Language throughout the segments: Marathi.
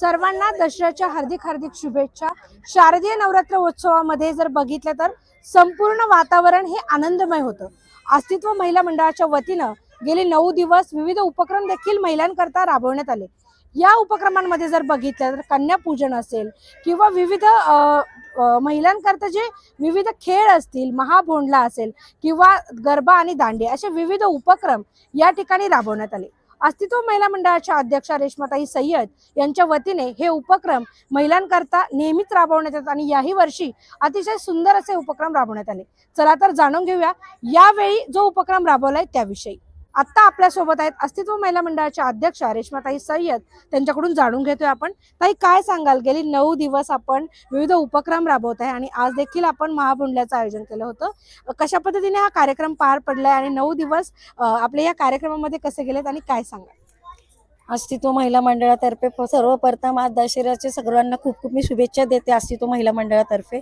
सर्वांना दसऱ्याच्या हार्दिक हार्दिक शुभेच्छा. शारदीय नवरात्र उत्सवामध्ये जर बघितलं तर संपूर्ण वातावरण हे आनंदमय होतं. अस्तित्व महिला मंडळाच्या वतीनं गेले नऊ दिवस विविध उपक्रम देखील महिलांकरता राबवण्यात आले. या उपक्रमांमध्ये जर बघितलं तर कन्यापूजन असेल किंवा विविध महिलांकरता जे विविध खेळ असतील महाभोंडला असेल किंवा गरबा आणि दांडे असे विविध उपक्रम या ठिकाणी राबवण्यात आले. अस्तित्व महिला मंडळाच्या अध्यक्षा रेश्माताई सय्यद यांच्या वतीने हे उपक्रम महिलांकरता नेहमीच राबवण्यात येतात आणि याही वर्षी अतिशय सुंदर असे उपक्रम राबवण्यात आले. चला तर जाणून घेऊया यावेळी जो उपक्रम राबवलाय त्याविषयी. आत्ता आपल्यासोबत आहेत अस्तित्व महिला मंडळाच्या अध्यक्षा रेश्माताई सय्यद. त्यांच्याकडून जाणून घेतोय आपण. ताई काय सांगाल? गेली नऊ दिवस आपण विविध उपक्रम राबवत आहे आणि आज देखील आपण महाभुंडल्याचं आयोजन केलं होतं. कशा पद्धतीने हा कार्यक्रम पार पडलाय आणि नऊ दिवस आपल्या या कार्यक्रमामध्ये कसे गेलेत आणि काय सांगाल? अस्तित्व महिला मंडळातर्फे सर्वप्रथम आज दशऱ्याचे सगळ्यांना खूप खूप मी शुभेच्छा देते अस्तित्व महिला मंडळातर्फे.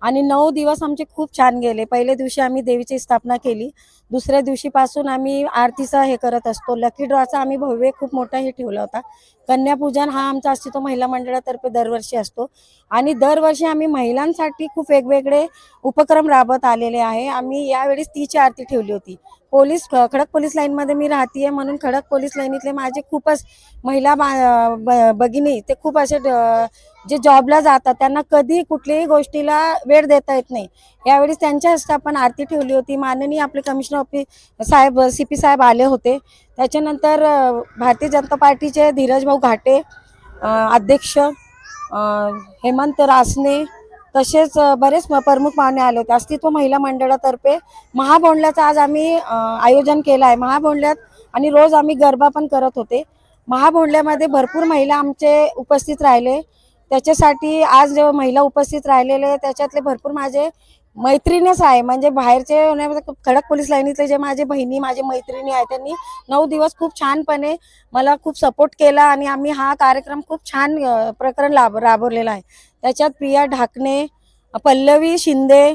आणि नऊ दिवस आमचे खूप छान गेले. पहिल्या दिवशी आम्ही देवीची स्थापना केली. दुसऱ्या दिवशीपासून आम्ही आरतीचा हे करत असतो. लकी ड्रॉचा आम्ही भव्य खूप मोठा हे ठेवला होता. कन्यापूजन हा आमचा अस्तित्व महिला मंडळातर्फे दरवर्षी असतो. आणि दरवर्षी आम्ही महिलांसाठी खूप वेगवेगळे उपक्रम राबत आलेले आहे. आम्ही यावेळेस तीची आरती ठेवली होती. पोलीस खडक पोलीस लाईनमध्ये मी राहतीये म्हणून खडक पोलीस लाईनीतले माझे खूपच महिला बा- भगिनी ते खूप असे जे जॉबला जातात त्यांना कधी कुठल्याही गोष्टीला वेळ देता येत नाही. यावेळेस त्यांच्या हस्ते आपण आरती ठेवली होती. माननीय आपले कमिशनर ऑफिस साहेब सी पी साहेब आले होते. त्याच्यानंतर भारतीय जनता पार्टीचे धीरज भाऊ घाटे अध्यक्ष हेमंत रासने तसेच बरेच प्रमुख पाहुणे आले होते. अस्तित्व महिला मंडळातर्फे महाभोंडल्याचं आज आम्ही आयोजन केलं आहे. महाभोंडल्यात आणि रोज आम्ही गरबा पण करत होते. महाभोंडल्यामध्ये भरपूर महिला आमचे उपस्थित राहिले. त्याच्यासाठी आज जे महिला उपस्थित राहिलेले त्याच्यातले भरपूर माझे मैत्रिणीच आहे. म्हणजे बाहेरचे म्हणजे खडक पोलीस लाईनीतले जे माझे बहिणी माझे मैत्रिणी आहे त्यांनी नऊ दिवस खूप छानपणे मला खूप सपोर्ट केला आणि आम्ही हा कार्यक्रम खूप छान प्रकरण लाभ राबवलेला आहे. त्याच्यात प्रिया ढाकणे पल्लवी शिंदे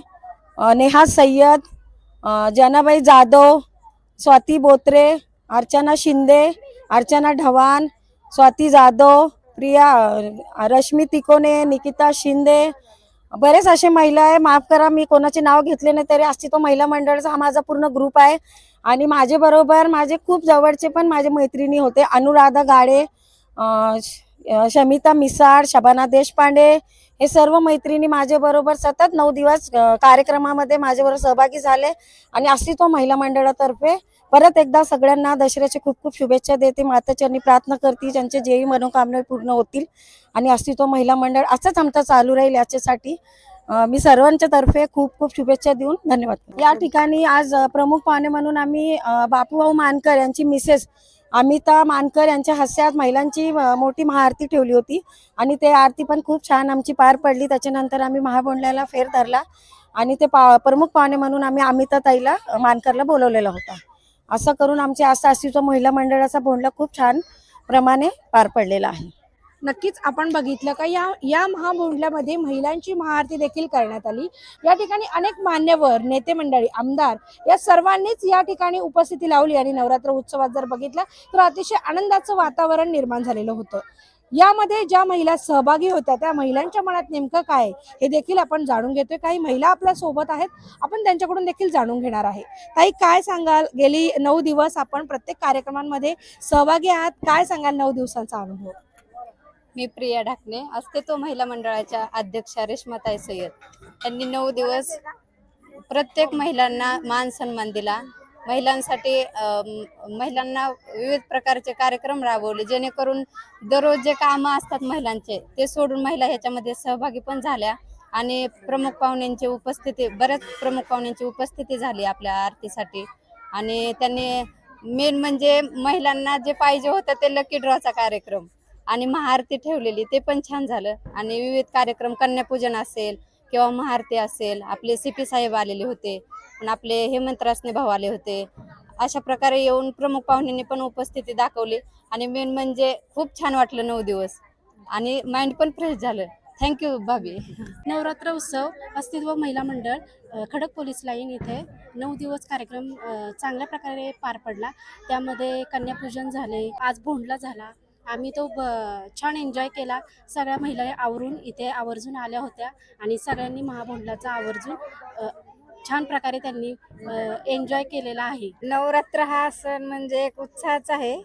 नेहा सय्यद जनाबाई जाधव स्वाती बोत्रे अर्चना शिंदे अर्चना ढवाण स्वाती जाधव प्रिया रश्मी तिकोने निकिता शिंदे बरेच असे महिला आहे. माफ करा मी कोणाचे नाव घेतले नाही तरी अस्तित्व महिला मंडळाचा हा माझा पूर्ण ग्रुप आहे. आणि माझे बरोबर माझे खूप जवळचे पण माझे मैत्रिणी होते. अनुराधा गाडे श- शमिता मिसाळ शबाना देशपांडे हे सर्व मैत्रिणी माझ्याबरोबर सतत नऊ दिवस कार्यक्रमामध्ये माझ्याबरोबर सहभागी झाले. आणि अस्तित्व महिला मंडळातर्फे परत एकदा सगळ्यांना दसऱ्याची खूप खूप शुभेच्छा देते. माताचरणी प्रार्थना करते ज्यांचे जेही मनोकामना पूर्ण होतील आणि अस्तित्व महिला मंडळ असंच आमचं चालू राहील याच्यासाठी मी सर्वांच्या तर्फे खूप खूप शुभेच्छा देऊन धन्यवाद या ठिकाणी आज प्रमुख पाहुणे म्हणून आम्ही बापूभाऊ मानकर यांची मिसेस अमिता मानकर यांच्या हस्ते आज महिलांची मोठी महाआरती ठेवली होती आणि ते आरती पण खूप छान आमची पार पडली. त्याच्यानंतर आम्ही महाबोंडल्याला फेर धरला आणि ते पा प्रमुख पाहुणे म्हणून आम्ही अमिता ताईला मानकरला बोलवलेला होता. असं करून आमच्या असं अस्तित्व महिला मंडळाचा भोंडला खूप छान प्रमाणे पार पडलेला आहे. नक्कीच आपण बघितलं का या या महाभोंडल्यामध्ये महिलांची महाआरती देखील करण्यात आली. या ठिकाणी अनेक मान्यवर नेते मंडळी आमदार या सर्वांनीच या ठिकाणी उपस्थिती लावली आणि नवरात्र उत्सवात जर बघितलं तर अतिशय आनंदाचं वातावरण निर्माण झालेलं होतं. यामध्ये ज्या महिला सहभागी होत्या त्या महिलांच्या मनात नेमकं काय हे देखील आपण जाणून घेतोय. काही महिला आपल्यासोबत आहेत. आपण त्यांच्याकडून देखील जाणून घेणार आहे. ताई काय सांगाल? गेली नऊ दिवस आपण प्रत्येक कार्यक्रमांमध्ये सहभागी आहात. काय सांगाल नऊ दिवसांचा अनुभव? मी प्रिया ढाकणे. अस्तित्व महिला मंडळाच्या अध्यक्षा रेश्माताई सय्यद. यांनी नऊ दिवस प्रत्येक महिलांना मान सन्मान दिला. महिलांसाठी महिलांना विविध प्रकारचे कार्यक्रम राबवले जेणेकरून दररोज जे कामं असतात महिलांचे ते सोडून महिला ह्याच्यामध्ये सहभागी पण झाल्या आणि प्रमुख पाहुण्यांची उपस्थिती बऱ्याच प्रमुख पाहुण्यांची उपस्थिती झाली आपल्या आरतीसाठी. आणि त्यांनी मेन म्हणजे महिलांना जे पाहिजे होतं ते लकी ड्रॉचा कार्यक्रम आणि महाआरती ठेवलेली ते पण छान झालं. आणि विविध कार्यक्रम कन्यापूजन असेल किंवा महारती असेल आपले सी पी साहेब आलेले होते पण आपले हेमंत रासने भाऊ आले होते. अशा प्रकारे येऊन प्रमुख पाहुण्यांनी पण उपस्थिती दाखवली आणि मेन म्हणजे खूप छान वाटलं नऊ दिवस. आणि माइंड पण फ्रेश झालं. थँक्यू भाभी. नवरात्र उत्सव अस्तित्व महिला मंडळ खडक पोलीस लाईन इथे नऊ दिवस कार्यक्रम चांगल्या प्रकारे पार पडला. त्यामध्ये कन्यापूजन झाले आज भोंडला झाला. आम्ही तो ब छान एन्जॉय केला. सगळ्या महिला आवरून इथे आवर्जून आल्या होत्या आणि सगळ्यांनी महाबोंडलाचा आवर्जून छान प्रकारे त्यांनी एन्जॉय केलेला आहे. नवरात्र हा सण म्हणजे एक उत्साहाचा आहे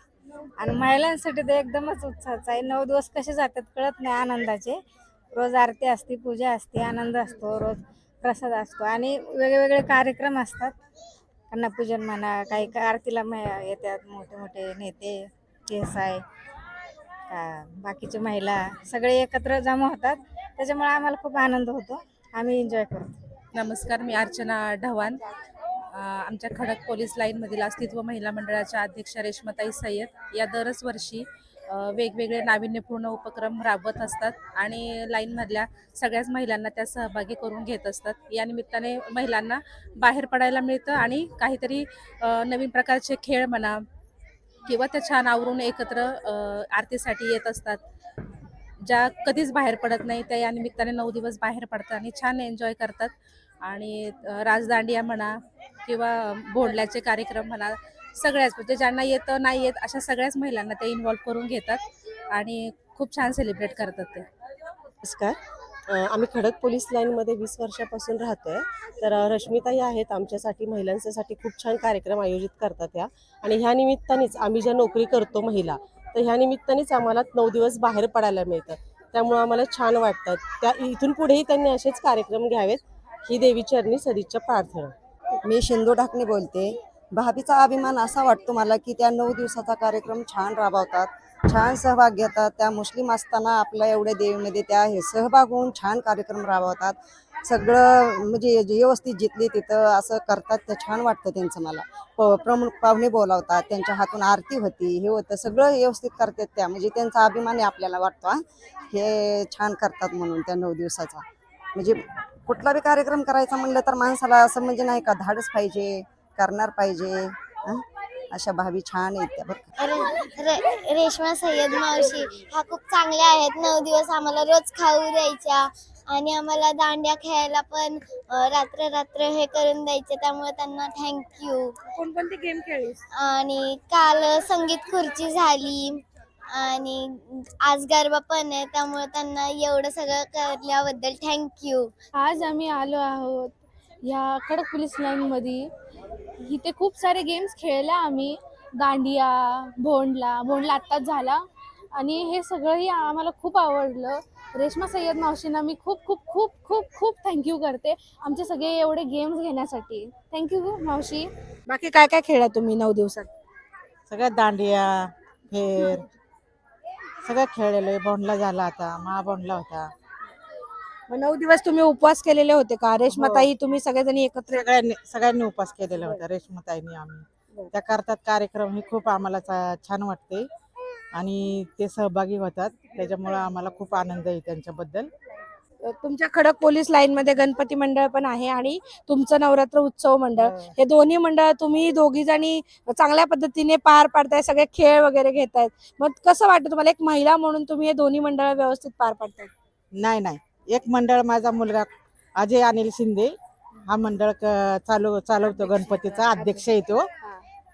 आणि महिलांसाठी तर एकदमच उत्साहाचा आहे. नऊ दिवस कसे जातात कळत नाही आनंदाचे. रोज आरती असते पूजा असते आनंद असतो रोज प्रसाद असतो आणि वेगवेगळे कार्यक्रम असतात. अन्नपूजन म्हणा काही का- आरतीला येतात मोठे मोठे नेते केस आहे. का बाकीचे महिला सगळे एकत्र जमा होतात. त्याच्यामुळे आम्हाला खूप आनंद होतो. आम्ही एन्जॉय करतो. नमस्कार मी अर्चना ढवाण आमच्या खडक पोलीस लाईनमधील अस्तित्व महिला मंडळाच्या अध्यक्षा रेश्मताई सय्यद. या दरच वर्षी वेगवेगळे नाविन्यपूर्ण उपक्रम राबवत असतात आणि लाईनमधल्या सगळ्याच महिलांना त्या सहभागी करून घेत असतात. या निमित्ताने महिलांना बाहेर पडायला मिळतं आणि काहीतरी नवीन प्रकारचे खेळ म्हणा किंवा त्या छान आवरून एकत्र आरतीसाठी येत असतात. ज्या कधीच बाहेर पडत नाही त्या या निमित्ताने नऊ दिवस बाहेर पडतात आणि छान एन्जॉय करतात. आणि राजदांडिया म्हणा किंवा भोंडल्याचे कार्यक्रम म्हणा सगळ्याच म्हणजे ज्यांना येतं नाही येत अशा सगळ्याच महिलांना ते इन्व्हॉल्व करून घेतात आणि खूप छान सेलिब्रेट करतात ते. नमस्कार. आम्ही खडक पोलीस लाईनमध्ये वीस वर्षापासून राहतोय. तर रश्मिताई आहेत आमच्यासाठी महिलांच्यासाठी खूप छान कार्यक्रम आयोजित करतात त्या आणि ह्या निमित्तानेच आम्ही ज्या नोकरी करतो महिला तर ह्या निमित्तानेच आम्हाला नऊ दिवस बाहेर पडायला मिळतं. त्यामुळं आम्हाला छान वाटतं. त्या इथून पुढेही त्यांनी असेच कार्यक्रम घ्यावेत. ही देवीचरणी सदिच्छा प्रार्थना. मी शिंदू ढाकणे बोलते. भाभीचा अभिमान असा वाटतो मला की त्या नऊ दिवसाचा कार्यक्रम छान राबवतात. छान सहभाग घेतात. त्या मुस्लिम असताना आपल्या एवढ्या देवीमध्ये त्या हे सहभाग होऊन छान कार्यक्रम राबवतात. सगळं म्हणजे जे व्यवस्थित जितली तिथं असं करतात ते छान वाटतं त्यांचं मला. प प्रमुख पाहुणे बोलावतात त्यांच्या हातून आरती होती हे होतं सगळं व्यवस्थित करतात त्या. म्हणजे त्यांचा अभिमान आपल्याला वाटतो हे. छान करतात म्हणून त्या नऊ दिवसाचा. म्हणजे कुठला बी कार्यक्रम करायचा म्हणलं तर माणसाला असं म्हणजे नाही का धाडस पाहिजे करणार पाहिजे अशा भाभी छान आहेत त्या बरं रेश्मा सय्यद मावशी ह्या खूप चांगल्या आहेत. नऊ दिवस आम्हाला रोज खाऊ द्यायच्या आणि आम्हाला दांड्या खेळायला पण रात्र रात्र हे करून द्यायचे त्यामुळे त्यांना थँक्यू कोणकोणते गेम खेळलीस? आणि काल संगीत खुर्ची झाली आणि आज गरबा पण आहे त्यामुळे त्यांना एवढं सगळं करल्याबद्दल थँक्यू आज आम्ही आलो आहोत या खडक पोलीस लाईनमध्ये. इथे खूप सारे गेम्स खेळले आम्ही. दांडिया भोंडला भोंडला आत्ताच झाला. आणि हे सगळंही आम्हाला खूप आवडलं. रेश्मा सय्यद मावशींना मी खूप खूप खूप खूप खूप थँक्यू करते. आमचे सगळे एवढे गेम्स घेण्यासाठी. थँक्यू मावशी. बाकी काय काय खेळला तुम्ही नऊ दिवसात? सगळ्यात दांडिया फेर सगळं खेळलेलो आहे. बोंडला झाला आता. महाबोंडला होता. मग नऊ दिवस तुम्ही उपवास केलेले होते का? रेशमाताई तुम्ही सगळेजणी एकत्र सगळ्यांनी सगळ्यांनी उपास केलेला होता रेशमताईंनी आम्ही. त्या करतात कार्यक्रम हे खूप आम्हाला चा- छान वाटते. आणि ते सहभागी होतात. त्याच्यामुळं आम्हाला खूप आनंद आहे त्यांच्याबद्दल. तुमच्या खडक पोलीस लाईन मध्ये गणपती मंडळ पण आहे आणि तुमचं नवरात्र उत्सव मंडळ. हे दोन्ही मंडळ तुम्ही दोघी जणी चांगल्या पद्धतीने पार पाडताय सगळे खेळ वगैरे घेतायत. मग कसं वाटतं तुम्हाला? एक महिला म्हणून तुम्ही हे दोन्ही मंडळ व्यवस्थित पार पाडताय? नाही नाही. एक मंडळ माझा मुलगा अजय अनिल शिंदे हा मंडळ क- चालू चालवतो गणपतीचा अध्यक्ष आहे तो.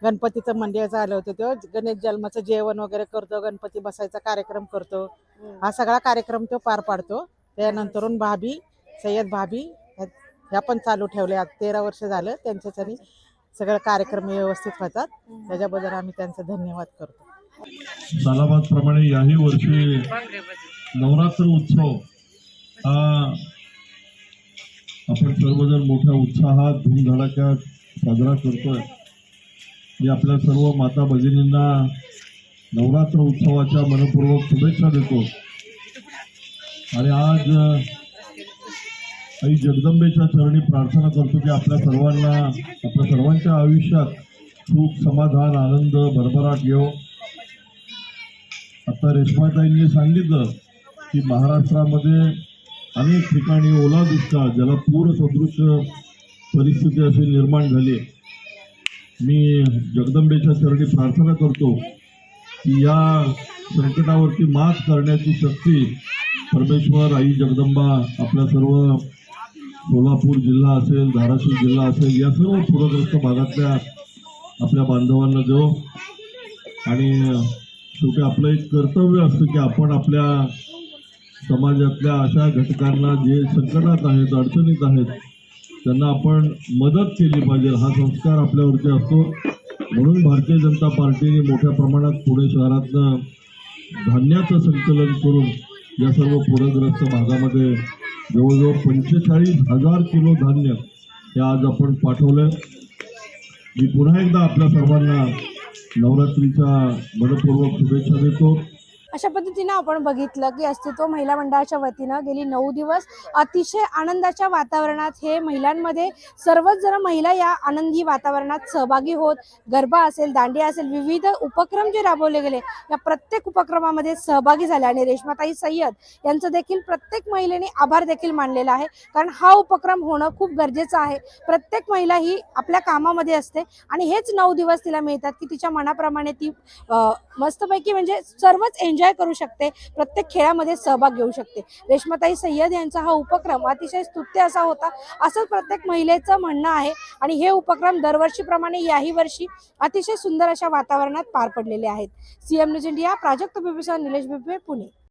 गणपतीचं मंडळ चालवतो तो. गणेश जन्माचं जेवण वगैरे करतो गणपती बसायचा कार्यक्रम करतो. हा सगळा कार्यक्रम तो पार पाडतो. त्यानंतरून भाभी सय्यद भाभी ह्या ह्या पण चालू ठेवल्या. तेरा वर्ष झालं त्यांच्यासाठी सगळं कार्यक्रम व्यवस्थित होतात. त्याच्याबद्दल आम्ही त्यांचा धन्यवाद करतो. सालाबाद प्रमाणे याही वर्षी नवरात्र उत्सव हा. आपण सर्वजण मोठ्या उत्साहात धूमधडाक्यात साजरा करतोय. मी आपल्या सर्व माता भगिनींना नवरात्र उत्सवाच्या मनपूर्वक शुभेच्छा देतो. आणि आज आई जगदंबेच्या चरणी प्रार्थना करतो की आपल्या सर्वांना आपल्या सर्वांच्या आयुष्यात सुख समाधान आनंद भरभराट येऊ आता रेश्माताईंनी सांगितलं की महाराष्ट्रामध्ये अनेक ठिकाणी ओला दुष्काळ ज्याला पूर सदृश परिस्थिती अशी निर्माण झाली. मी जगदंबेच्या चरणी प्रार्थना करतो की या संकटावरती मात करण्याची शक्ती परमेश्वर आई जगदंबा आपल्या सर्व सोलापूर जिल्हा असेल धाराशिव जिल्हा असेल या सर्व पूरग्रस्त भागातल्या आपल्या बांधवांना देऊ आणि शेवटी आपलं एक कर्तव्य असतं की आपण आपल्या समाजातल्या अशा घटकांना जे संकटात आहेत अडचणीत आहेत त्यांना आपण मदत केली पाहिजे. हा संस्कार आपल्यावरती असतो. म्हणून भारतीय जनता पार्टीने मोठ्या प्रमाणात पुणे शहरातनं धान्याचं संकलन करून या सर्व पूरग्रस्त भागामध्ये जवळजवळ पंचेचाळीस हजार किलो धान्य हे आज आपण पाठवलं मी पुन्हा एकदा आपल्या सर्वांना नवरात्रीच्या मनपूर्वक शुभेच्छा देतो. अशा पद्धतीनं आपण बघितलं की अस्तित्व महिला मंडळाच्या वतीनं गेली नऊ दिवस अतिशय आनंदाच्या वातावरणात हे महिलांमध्ये सर्वच जण महिला या आनंदी वातावरणात सहभागी होत गरबा असेल दांडिया असेल विविध उपक्रम जे राबवले गेले या प्रत्येक उपक्रमामध्ये सहभागी झाल्या आणि रेश्माताई सय्यद यांचं देखील प्रत्येक महिलेने आभार देखील मानलेला आहे. कारण हा उपक्रम होणं खूप गरजेचं आहे. प्रत्येक महिला ही आपल्या कामामध्ये असते आणि हेच नऊ दिवस तिला मिळतात की तिच्या मनाप्रमाणे ती मस्तपैकी म्हणजे सर्वच एन्जॉय करू शकते प्रत्येक खेळामध्ये सहभाग घेऊ शकते. रेश्माताई सय्यद यांचा हा उपक्रम अतिशय स्तुत्य असा होता असंच प्रत्येक महिलेचं म्हणणं आहे आणि हे उपक्रम दरवर्षीप्रमाणे याही वर्षी अतिशय सुंदर अशा वातावरणात पार पडलेले आहेत. सीएम न्यूज इंडिया प्राजक्त बिबीसह निलेश बिबे पुणे.